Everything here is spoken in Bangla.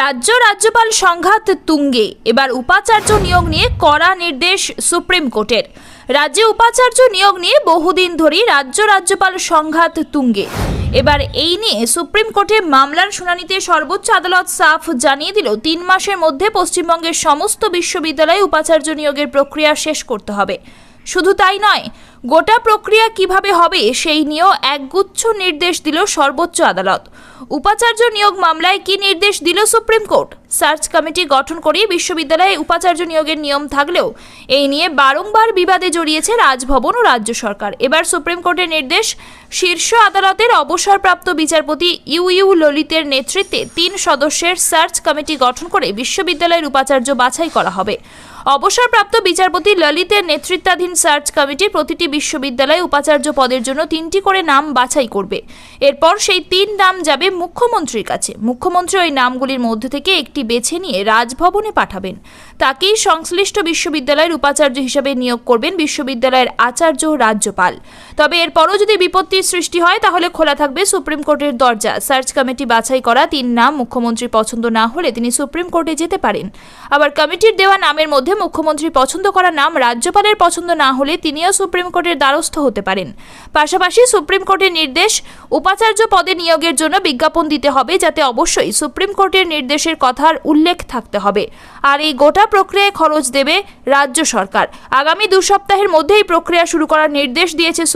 রাজ্য রাজ্যপাল সংঘাত তুঙ্গে। এবার উপাচার্য নিয়োগ নিয়ে কড়া নির্দেশ সুপ্রিম কোর্টের। রাজ্যে উপাচার্য নিয়োগ নিয়ে বহুদিন ধরেই রাজ্য রাজ্যপাল সংঘাত তুঙ্গে। এবার এই নিয়ে সুপ্রিম কোর্টে মামলার শুনানিতে সর্বোচ্চ আদালত সাফ জানিয়ে দিল, তিন মাসের মধ্যে পশ্চিমবঙ্গের সমস্ত বিশ্ববিদ্যালয়ে উপাচার্য নিয়োগের প্রক্রিয়া শেষ করতে হবে। শুধু তাই নয়, গোটা প্রক্রিয়া কীভাবে হবে সেই নিয়েও একগুচ্ছ নির্দেশ দিল সর্বোচ্চ আদালত। উপাচার্য নিয়োগ মামলায় কি নির্দেশ দিল সুপ্রিম কোর্ট? সার্চ কমিটি গঠন করে বিশ্ববিদ্যালয়ে উপাচার্য নিয়োগের নিয়ম থাকলেও এই নিয়ে বারংবার বিবাদে জড়িয়েছে রাজভবন ও রাজ্য সরকার। এবার সুপ্রিম কোর্টের নির্দেশ, শীর্ষ আদালতের অবসরপ্রাপ্ত বিচারপতি ইউ ইউ ললিতের নেতৃত্বে তিন সদস্যের সার্চ কমিটি গঠন করে বিশ্ববিদ্যালয়ের উপাচার্য বাছাই করা হবে। অবসরপ্রাপ্ত বিচারপতি ললিতের নেতৃত্বাধীন সার্চ কমিটি প্রতিটি বিশ্ববিদ্যালয়ে উপাচার্য পদের জন্য তিনটি করে নাম বাছাই করবে। এরপর সেই তিন নাম যাবে মুখ্যমন্ত্রীর কাছে। মুখ্যমন্ত্রী ওই নামগুলির মধ্যে থেকে একটি বেছে নিয়ে রাজভবনে পাঠাবেন। তাকেই সংশ্লিষ্ট বিশ্ববিদ্যালয়ের উপাচার্য হিসেবে নিয়োগ করবেন বিশ্ববিদ্যালয়ের আচার্য রাজ্যপাল। তবে এরপরও যদি বিপত্তির সৃষ্টি হয়, তাহলে খোলা থাকবে সুপ্রিম কোর্টের দরজা। সার্চ কমিটি বাছাই করা তিন নাম মুখ্যমন্ত্রীর পছন্দ না হলে তিনি সুপ্রিম কোর্টে যেতে পারেন। আবার কমিটির দেওয়া নামের মধ্যে মুখ্যমন্ত্রী পছন্দ করা নাম রাজ্যপালের পছন্দ না হলে তিনিও সুপ্রিম কোর্টের দ্বারস্থ হতে পারেন। পাশাপাশি সুপ্রিম কোর্টের নির্দেশ উপাচার্য পদে নিয়োগের জন্য বিজ্ঞাপন দিতে হবে যাতে অবশ্যই সুপ্রিম কোর্টের নির্দেশের কথার উল্লেখ থাকতে হবে। আর এই গোটা প্রক্রিয়ায় খরচ দেবে রাজ্য সরকার। আগামী দু সপ্তাহের মধ্যেই প্রক্রিয়া শুরু করার নির্দেশ দিয়েছে